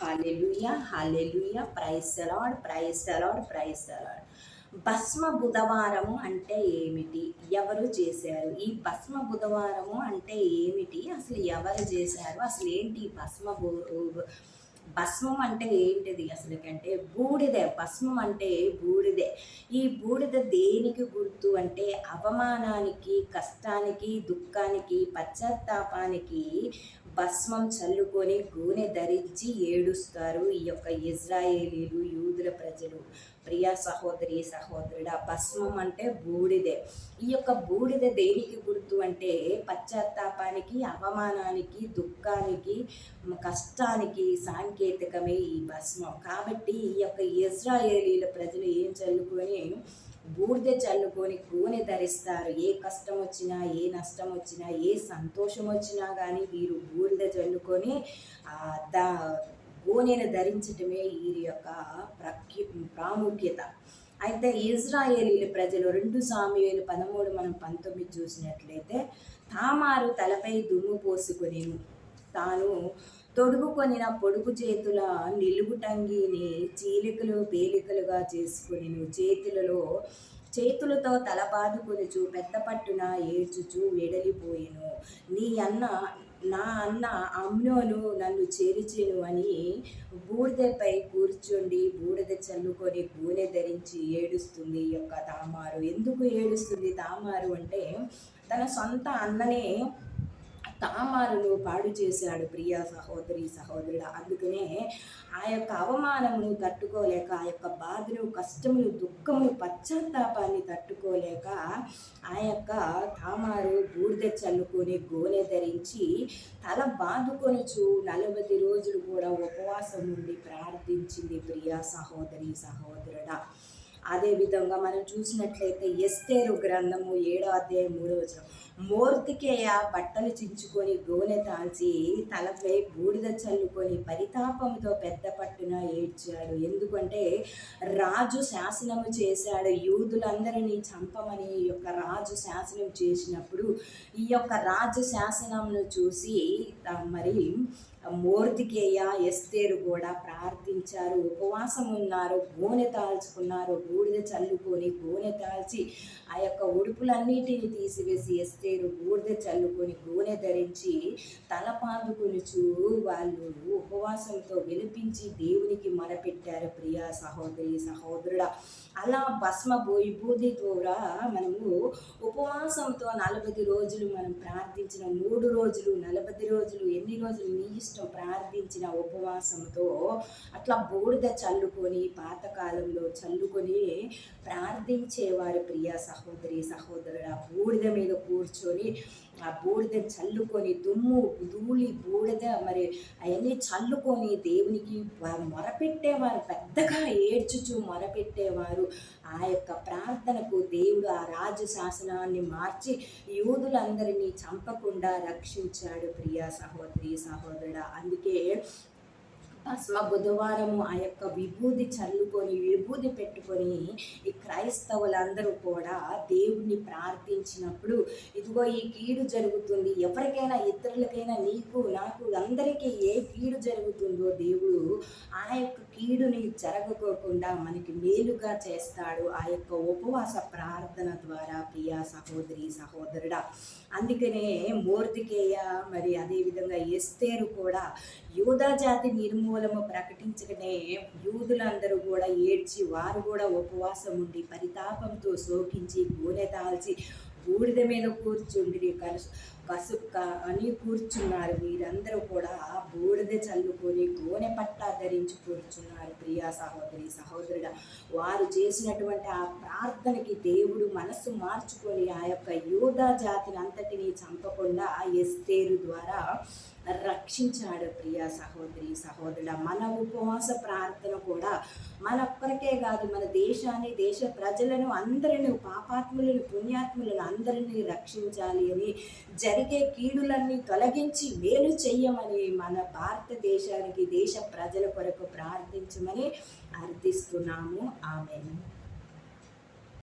Hallelujah hallelujah praise the Lord praise the Lord praise the Lord భస్మ బుధవారము అంటే ఏమిటి? ఎవరు చేశారు? ఈ భస్మ బుధవారము అంటే ఏమిటి? అసలు ఎవరు చేశారు? అసలు ఏంటి భస్మ భస్మం అంటే ఏంటిది? అసలు కంటే బూడిదే భస్మం అంటే బూడిదే. ఈ బూడిద దేనికి గుర్తు అంటే అవమానానికి కష్టానికి దుఃఖానికి పశ్చాత్తాపానికి భస్మం చల్లుకొని గూనె ధరించి ఏడుస్తారు ఈ యొక్క ఇజ్రాయేలీలు యూదుల ప్రజలు. ప్రియా సహోదరి సహోదరుడు ఆ భస్మం అంటే బూడిదే. ఈ యొక్క బూడిద దేనికి గుర్తు అంటే పశ్చాత్తాపానికి అవమానానికి దుఃఖానికి కష్టానికి సాంకేతికమే ఈ భస్మం. కాబట్టి ఈ యొక్క ఇజ్రాయేలీల ప్రజలు ఏం చల్లుకొని బూడిద చల్లుకొని గూనె ధరిస్తారు. ఏ కష్టం వచ్చినా ఏ నష్టం వచ్చినా ఏ సంతోషం వచ్చినా కానీ వీరు బూడిద చల్లుకొని దా గోనెను ధరించటమే వీరి యొక్క ప్రఖ్య ప్రాముఖ్యత. అయితే ఇజ్రాయేలీల ప్రజలు రెండు సామ్యులు పదమూడు మనం పంతొమ్మిది చూసినట్లయితే తామారు తలపై దుమ్ము పోసుకొని తాను తొడుగుకొనిన పొడుగు చేతుల నిలుగుటంగిని చీలికలు పేలికలుగా చేసుకుని చేతులలో చేతులతో తలబాదుకొనుచు పెద్ద పట్టున ఏడ్చుచు వెడలిపోయిను. నీ అన్న నా అన్న అమ్నోను నన్ను చేరిచేను అని బూడిదపై కూర్చుండి బూడిద చల్లుకొని గూనె ధరించి ఏడుస్తుంది యొక్క తామారు. ఎందుకు ఏడుస్తుంది తామారు అంటే తన సొంత అన్ననే తామారును పాడు చేశాడు ప్రియ సహోదరి సహోదరుడు. అందుకనే ఆ యొక్క అవమానమును తట్టుకోలేక ఆ యొక్క బాధను కష్టములు దుఃఖములు పశ్చాత్తాపాన్ని తట్టుకోలేక ఆ యొక్క తామారు బూడిద చల్లుకొని గోనె ధరించి తల బాదుకొనుచు నలభై రోజులు కూడా ఉపవాసం ఉండి ప్రార్థించింది ప్రియ సహోదరి సహోదరుడా. అదేవిధంగా మనం చూసినట్లయితే ఎస్తేరు గ్రంథము ఏడో అధ్యాయం మూడో వచ్చిన మూర్తికేయ బట్టలు చించుకొని గోనె తాల్చి తలపై బూడిద చల్లుకొని పరితాపంతో పెద్ద పట్టున ఏడ్చాడు. ఎందుకంటే రాజు శాసనము చేశాడు. యూదులందరినీ చంపమని ఈ యొక్క రాజు శాసనం చేసినప్పుడు ఈ యొక్క రాజు శాసనంను చూసి మరి మూర్తికేయ ఎస్తేరు కూడా ప్రార్థించారు. ఉపవాసం ఉన్నారు గోనె తాల్చుకున్నారు బూడిద చల్లుకొని గోనె తాల్చి ఆ యొక్క ఉడుపులన్నిటిని తీసివేసి ఎస్తేరు బూడిద చల్లుకొని గోనె ధరించి తలపాదుకొనుచు వాళ్ళు ఉపవాసంతో వినిపించి దేవునికి మరపెట్టారు. ప్రియా సహోదరి సహోదరుడ అలా భస్మ విభూతి ద్వారా మనము ఉపవాసంతో నలభై రోజులు మనం ప్రార్థించిన మూడు రోజులు నలభై రోజులు ఎన్ని రోజులు నీ ఇష్టం ప్రార్థించిన ఉపవాసంతో అట్లా బూడిద చల్లుకొని పాతకాలంలో చల్లుకొని ప్రార్థించేవారు ప్రియ సహోదరి సహోదరుడు ఆ బూడిద మీద కూర్చొని ఆ బూడిద చల్లుకొని దుమ్ము ధూళి బూడిద మరి అవన్నీ చల్లుకొని దేవునికి మొరపెట్టేవారు పెద్దగా ఏడ్చుచు మొరపెట్టేవారు. ఆ యొక్క ప్రార్థనకు దేవుడు ఆ రాజు శాసనాన్ని మార్చి యూదులందరినీ చంపకుండా రక్షించాడు ప్రియా సహోదరి సహోదరుడు. అందుకే భస్మ బుధవారము ఆ యొక్క విభూది చల్లుకొని విభూది పెట్టుకొని ఈ క్రైస్తవులందరూ కూడా దేవుణ్ణి ప్రార్థించినప్పుడు ఇదిగో ఈ కీడు జరుగుతుంది ఎవరికైనా ఇతరులకైనా నీకు నాకు అందరికీ ఏ కీడు జరుగుతుందో దేవుడు ఆ యొక్క కీడుని జరగకోకుండా మనకి మేలుగా చేస్తాడు ఆ యొక్క ఉపవాస ప్రార్థన ద్వారా ప్రియా సహోదరి సహోదరుడా. అందుకనే మూర్తికేయ మరి అదేవిధంగా ఎస్తేరు కూడా యూదా జాతి నిర్మూలము ప్రకటించకనే యూదులందరూ కూడా ఏడ్చి వారు కూడా ఉపవాసం ఉండి పరితాపంతో శోకించి గూనె దాల్చి బూడిద మీద కూర్చుండి కలుసు కసుక్క అని కూర్చున్నారు వీరందరూ కూడా. బూడిద చల్లుకొని గోనె పట్టా ధరించి కూర్చున్నారు ప్రియా సహోదరి సహోదరుడ. వారు చేసినటువంటి ఆ ప్రార్థనకి దేవుడు మనస్సు మార్చుకొని ఆ యొక్క యూదా జాతిని అంతటినీ చంపకుండా ఎస్తేరు ద్వారా రక్షించాడు ప్రియా సహోదరి సహోదరుడ. మన ఉపవాస ప్రార్థన కూడా మన ఒక్కరికే కాదు. మన దేశాన్ని దేశ ప్రజలను అందరిని పాపాత్ములను పుణ్యాత్ములను అందరినీ రక్షించాలి అని జరిగే కీడులన్నీ తొలగించి మేలు చెయ్యమని మన భారతదేశానికి దేశ ప్రజల కొరకు ప్రార్థించమని అర్థిస్తున్నాము. ఆమెను.